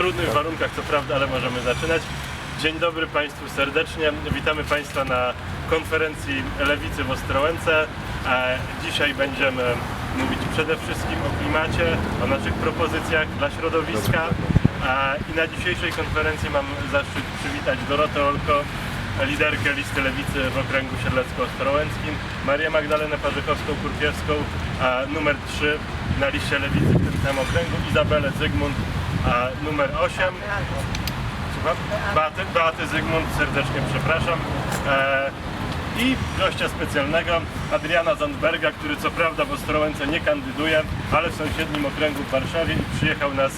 trudnych warunkach, co prawda, ale możemy zaczynać. Dzień dobry Państwu serdecznie. Witamy Państwa na konferencji Lewicy w Ostrołęce. E, Dzisiaj będziemy mówić przede wszystkim o klimacie, o naszych propozycjach dla środowiska. E, I na dzisiejszej konferencji mam zaszczyt przywitać Dorotę Olko, liderkę listy Lewicy w okręgu siedlecko-ostrołęckim, Marię Magdalenę Parzykowską-Kurkiewską, a numer 3 na liście Lewicy w tym samym okręgu, Izabelę Zygmunt, a numer 8. Słucham? Beaty, Beaty Zygmunt, serdecznie przepraszam. E, I gościa specjalnego, Adriana Zandberga, który co prawda w Ostrołęce nie kandyduje, ale w sąsiednim okręgu w Warszawie i przyjechał nas,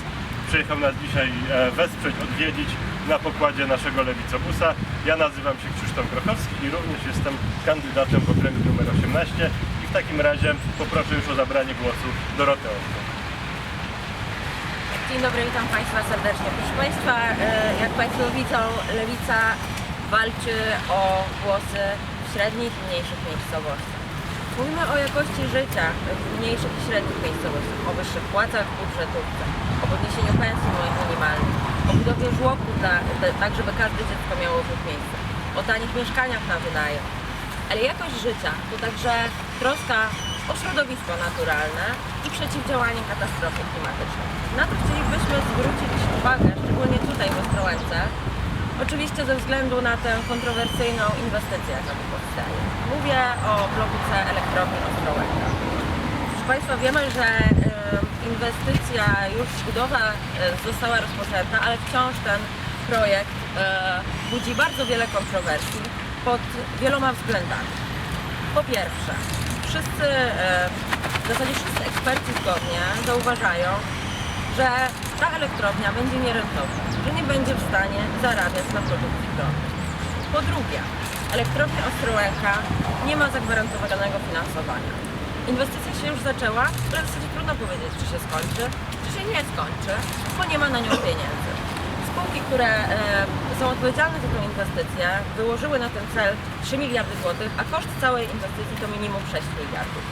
przyjechał nas dzisiaj e, wesprzeć, odwiedzić na pokładzie naszego lewicobusa. Ja nazywam się Krzysztof Grochowski i również jestem kandydatem w okręgu numer 18 i w takim razie poproszę już o zabranie głosu Dorotę Olko. Dzień dobry, witam Państwa serdecznie. Proszę Państwa, e, jak Państwo widzą, Lewica walczy o głosy w średnich i mniejszych miejscowościach. Mówimy o jakości życia w mniejszych i średnich miejscowościach, o wyższych płacach w budżetówce, o podniesieniu pensji minimalnych, o budowie żłobków, dla, tak żeby każde dziecko miało w nich miejsce, o tanich mieszkaniach na wynajem. Ale jakość życia to także troska o środowisko naturalne i przeciwdziałanie katastrofie klimatycznej. Na to chcielibyśmy zwrócić uwagę, szczególnie tutaj w Ostrołęce, oczywiście ze względu na tę kontrowersyjną inwestycję, jaka tu powstaje. Mówię o bloku elektrowni Ostrołęka. Proszę Państwa, wiemy, że inwestycja, już budowa e, została rozpoczęta, ale wciąż ten projekt e, budzi bardzo wiele kontrowersji pod wieloma względami. Po pierwsze, wszyscy, e, w zasadzie wszyscy eksperci zgodnie zauważają, że ta elektrownia będzie nierentowna, że nie będzie w stanie zarabiać na produkcji prądu. Po drugie, elektrownia Ostrołęka nie ma zagwarantowanego finansowania. Inwestycja się już zaczęła, ale w zasadzie trudno powiedzieć, czy się skończy, czy się nie skończy, bo nie ma na nią pieniędzy. Spółki, które e, są odpowiedzialne za tę inwestycję, wyłożyły na ten cel 3 miliardy złotych, a koszt całej inwestycji to minimum 6 miliardów.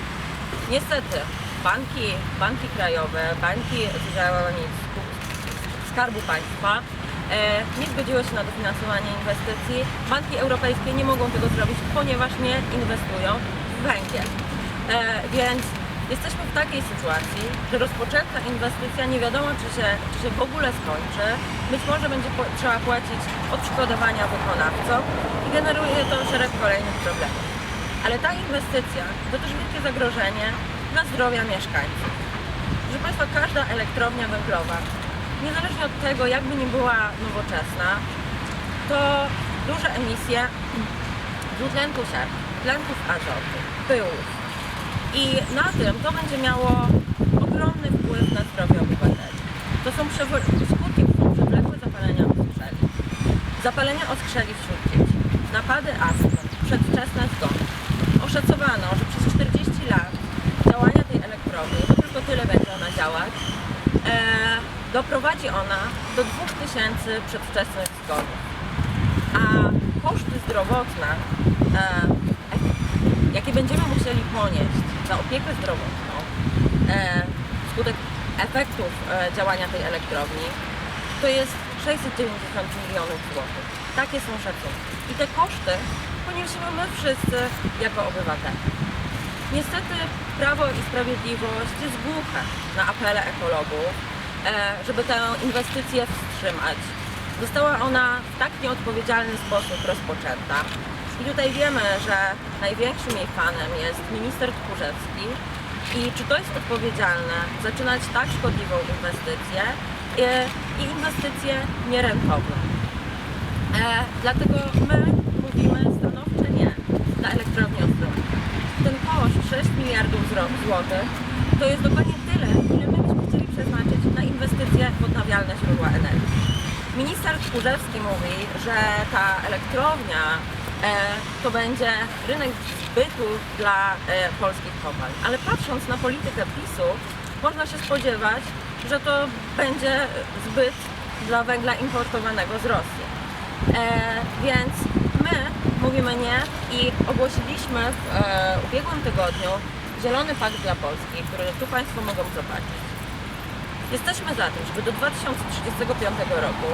Niestety banki, banki krajowe, banki z udziałami Skarbu Państwa e, nie zgodziły się na dofinansowanie inwestycji. Banki europejskie nie mogą tego zrobić, ponieważ nie inwestują w węgiel. E, więc jesteśmy w takiej sytuacji, że rozpoczęta inwestycja nie wiadomo, czy się, czy się w ogóle skończy. Być może będzie trzeba płacić odszkodowania wykonawcom i generuje to szereg kolejnych problemów. Ale ta inwestycja to też wielkie zagrożenie dla zdrowia mieszkańców. Proszę Państwa, każda elektrownia węglowa, niezależnie od tego, jakby nie była nowoczesna, to duże emisje dwutlenku siarki, tlenków azotu, pyłów. I na tym to będzie miało ogromny wpływ na zdrowie obywateli. To są skutki to są przewlekłe zapalenia oskrzeli, zapalenia oskrzeli wśród dzieci, napady astmy, przedwczesne zgony. Oszacowano, że przez 40 lat działania tej elektrowni, bo tylko tyle będzie ona działać, e, doprowadzi ona do 2000 przedwczesnych zgonów. A koszty zdrowotne, e, jakie będziemy musieli ponieść za opiekę zdrowotną e, wskutek efektów e, działania tej elektrowni, to jest 690 milionów złotych. Takie są szacunki. I te koszty poniesiemy my wszyscy jako obywatele. Niestety Prawo i Sprawiedliwość jest głuche na apele ekologów, e, żeby tę inwestycję wstrzymać. Została ona w tak nieodpowiedzialny sposób rozpoczęta. I tutaj wiemy, że największym jej fanem jest minister Tchórzewski. I czy to jest odpowiedzialne zaczynać tak szkodliwą inwestycję e, i inwestycję nierentowną? E, dlatego my mówimy stanowcze nie dla elektrowni Ostrołęka. Ten koszt 6 miliardów złotych to jest dokładnie tyle, ile my byśmy chcieli przeznaczyć na inwestycje w odnawialne źródła energii. Minister Tchórzewski mówi, że ta elektrownia e, to będzie rynek zbytu dla e, polskich kopalń. Ale patrząc na politykę PiSu, można się spodziewać, że to będzie zbyt dla węgla importowanego z Rosji. E, więc my mówimy nie i ogłosiliśmy w ubiegłym tygodniu Zielony Pakt dla Polski, który tu Państwo mogą zobaczyć. Jesteśmy za tym, żeby do 2035 roku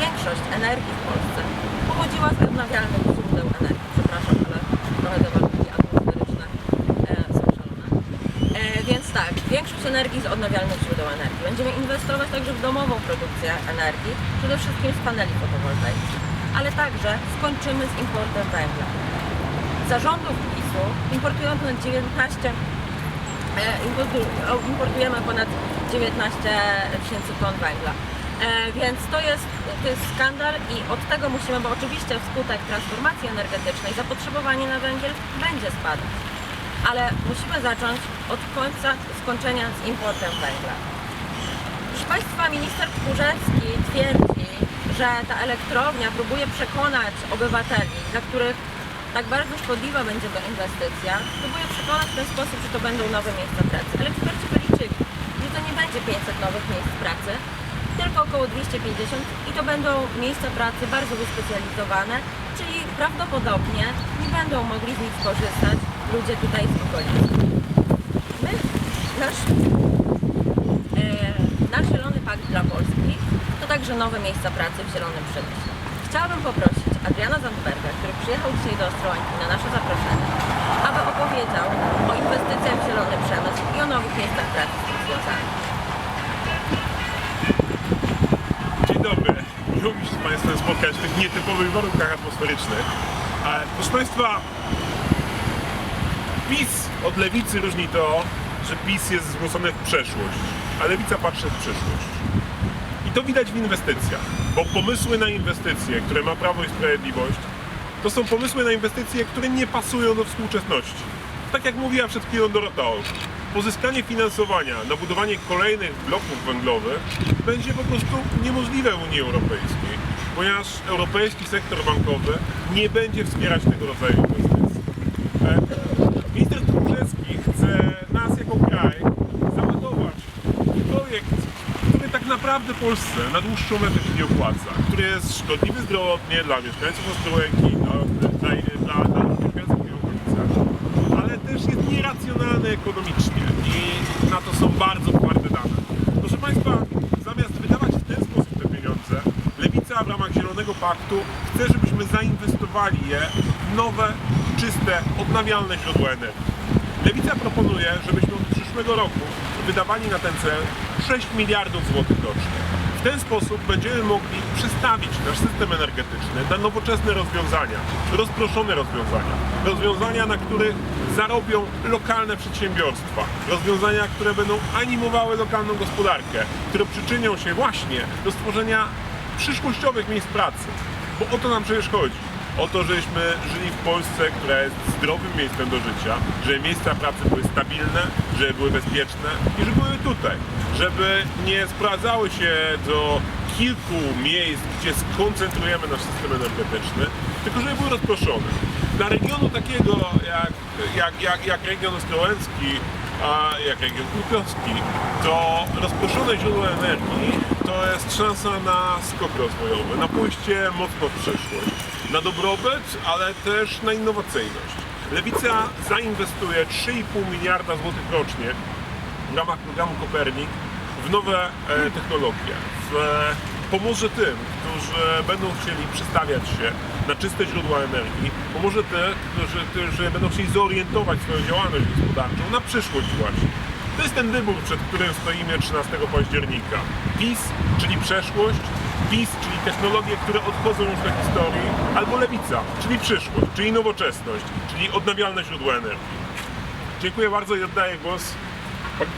większość energii w Polsce pochodziła z odnawialnych źródeł energii. Przepraszam, ale trochę te warunki atmosferyczne e, są szalone. E, więc tak, większość energii z odnawialnych źródeł energii. Będziemy inwestować także w domową produkcję energii, przede wszystkim z paneli fotowoltaicznych, ale także skończymy z importem węgla. Zarządów PiSu importują ponad 19 E, importu- o, importujemy ponad 19 tysięcy ton węgla. E, więc to jest, to jest skandal i od tego musimy, bo oczywiście wskutek transformacji energetycznej zapotrzebowanie na węgiel będzie spadać. Ale musimy zacząć od końca skończenia z importem węgla. Proszę Państwa, minister Tchórzewski twierdzi, że ta elektrownia próbuje przekonać obywateli, dla których tak bardzo szkodliwa będzie to inwestycja, próbuje przekonać w ten sposób, że to będą nowe miejsca pracy. Ale eksperci wyliczyli, że to nie będzie 500 nowych miejsc pracy, tylko około 250 i to będą miejsca pracy bardzo wyspecjalizowane, czyli prawdopodobnie nie będą mogli z nich skorzystać ludzie tutaj z okolicy. My, nasz E, Nasz Zielony Pakt dla Polski to także nowe miejsca pracy w zielonym przemyśle. Chciałabym poprosić Adriana Zandberga, który przyjechał dzisiaj do Ostrołęki na nasze zaproszenie, aby opowiedział o inwestycjach w zielony przemysł i o nowych miejscach pracy z tym związanych. Dzień dobry. Miło mi się z Państwem spotkać w tych nietypowych warunkach atmosferycznych. Proszę Państwa, PiS od lewicy różni to, że PiS jest zwrócony w przeszłość, a lewica patrzy w przyszłość. I to widać w inwestycjach, bo pomysły na inwestycje, które ma Prawo i Sprawiedliwość, to są pomysły na inwestycje, które nie pasują do współczesności. Tak jak mówiła przed chwilą Dorota Olk, pozyskanie finansowania na budowanie kolejnych bloków węglowych będzie po prostu niemożliwe w Unii Europejskiej, ponieważ europejski sektor bankowy nie będzie wspierać tego rodzaju inwestycji. E, Minister Tchórzewski chce nas jako kraj załadować w projekt, który tak naprawdę Polsce na dłuższą metę się nie opłaca, który jest szkodliwy zdrowotnie dla mieszkańców Ostrołęki, dla, dla, dla, dla mieszkańców tej ale też jest nieracjonalny ekonomicznie i na to są bardzo twarde dane. Proszę Państwa, zamiast wydawać w ten sposób te pieniądze, Lewica w ramach Zielonego Paktu chce, żebyśmy zainwestowali je w nowe, czyste, odnawialne źródła energii. Lewica proponuje, żebyśmy od przyszłego roku wydawali na ten cel 6 miliardów złotych rocznie. W ten sposób będziemy mogli przestawić nasz system energetyczny na nowoczesne rozwiązania, rozproszone rozwiązania. Rozwiązania, na których zarobią lokalne przedsiębiorstwa. Rozwiązania, które będą animowały lokalną gospodarkę, które przyczynią się właśnie do stworzenia przyszłościowych miejsc pracy. Bo o to nam przecież chodzi. O to, żebyśmy żyli w Polsce, która jest zdrowym miejscem do życia, żeby miejsca pracy były stabilne, żeby były bezpieczne i żeby były tutaj. Żeby nie sprowadzały się do kilku miejsc, gdzie skoncentrujemy nasz system energetyczny, tylko żeby były rozproszone. Dla regionu takiego jak, jak, jak, jak region ostrołęcki, a jak region krupiowski, to rozproszone źródła energii jest szansa na skok rozwojowy, na pójście mocno w przyszłość, na dobrobyt, ale też na innowacyjność. Lewica zainwestuje 3,5 miliarda złotych rocznie w ramach programu Kopernik w nowe e, technologie. W, e, pomoże tym, którzy będą chcieli przestawiać się na czyste źródła energii. Pomoże tym, którzy, którzy będą chcieli zorientować swoją działalność gospodarczą na przyszłość właśnie. To jest ten wybór, przed którym stoimy 13 października. PiS, czyli przeszłość, PiS, czyli technologie, które odchodzą już do historii, albo lewica, czyli przyszłość, czyli nowoczesność, czyli odnawialne źródła energii. Dziękuję bardzo i oddaję głos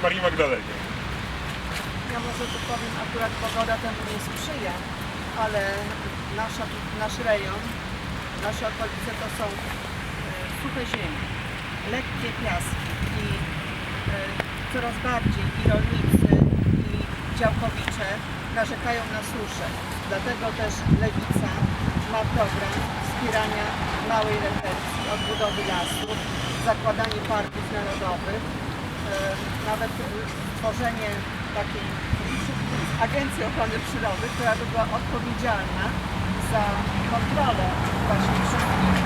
Marii Magdalenie. Ja może tu powiem, akurat pogoda temu nie sprzyja, ale nasza, nasz rejon, nasze okolice to są e, suche ziemie, lekkie piaski i e, coraz bardziej i rolnicy i działkowicze narzekają na suszę. Dlatego też Lewica ma program wspierania małej retencji, odbudowy lasów, zakładanie parków narodowych, e, nawet e, stworzenie takiej Agencji Ochrony Przyrody, która by była odpowiedzialna za kontrolę właśnie wszystkich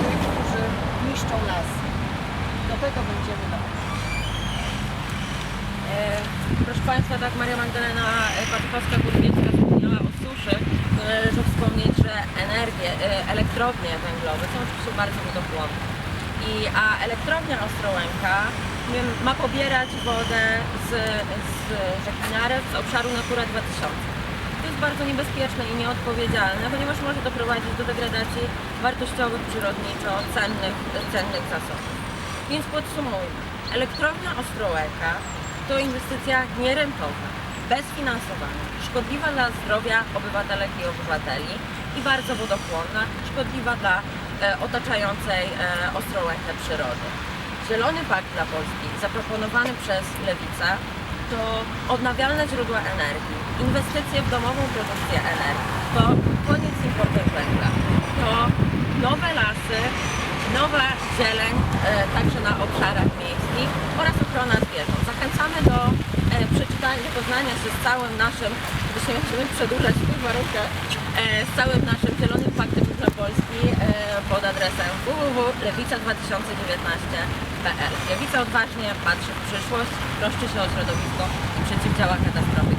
tych, którzy niszczą lasy. Do tego będziemy dążyć. E, proszę Państwa, tak Maria Magdalena Paczkowska-Górbiecka wspomniała o suszy, należy wspomnieć, że energie, e, elektrownie węglowe są oczywiście bardzo wodochłonne. I, a elektrownia Ostrołęka ma pobierać wodę z, z z obszaru Natura 2000. To jest bardzo niebezpieczne i nieodpowiedzialne, ponieważ może doprowadzić do degradacji wartościowych, przyrodniczo cennych, cennych zasobów. Więc podsumujmy. Elektrownia Ostrołęka to inwestycja nierentowna, bez finansowania, szkodliwa dla zdrowia obywatelek i obywateli i bardzo wodochłonna, szkodliwa dla e, otaczającej e, Ostrołękę przyrody. Zielony Pakt dla Polski zaproponowany przez Lewicę to odnawialne źródła energii, inwestycje w domową produkcję energii, to koniec z importem węgla, to nowe lasy, nowa zieleń, także na obszarach miejskich oraz ochrona zwierząt. Zachęcamy do e, przeczytania, zapoznania się z całym naszym, jeśli będziemy przedłużać w tych warunkach, e, z całym naszym Zielonym Paktem dla Polski e, pod adresem www.lewica2019.pl. Lewica odważnie patrzy w przyszłość, troszczy się o środowisko i przeciwdziała katastrofie